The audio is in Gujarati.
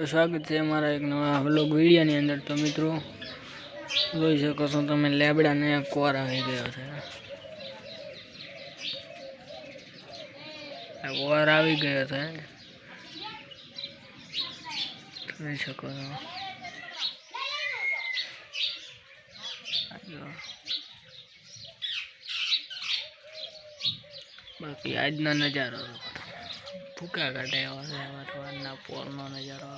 તો સ્વાગત છે મારા એક નવા વ્લોગ વિડીયોની અંદર. તો મિત્રો, જોઈ શકો છો તમે, લેબડાને કોર આવી ગયો છે. કોર આવી ગયો છે. જોઈ શકો છો. બાકી આજનો નજારો. ભૂકા કાઢે એવો છે? વાતાવરણના પોરનો નજારો.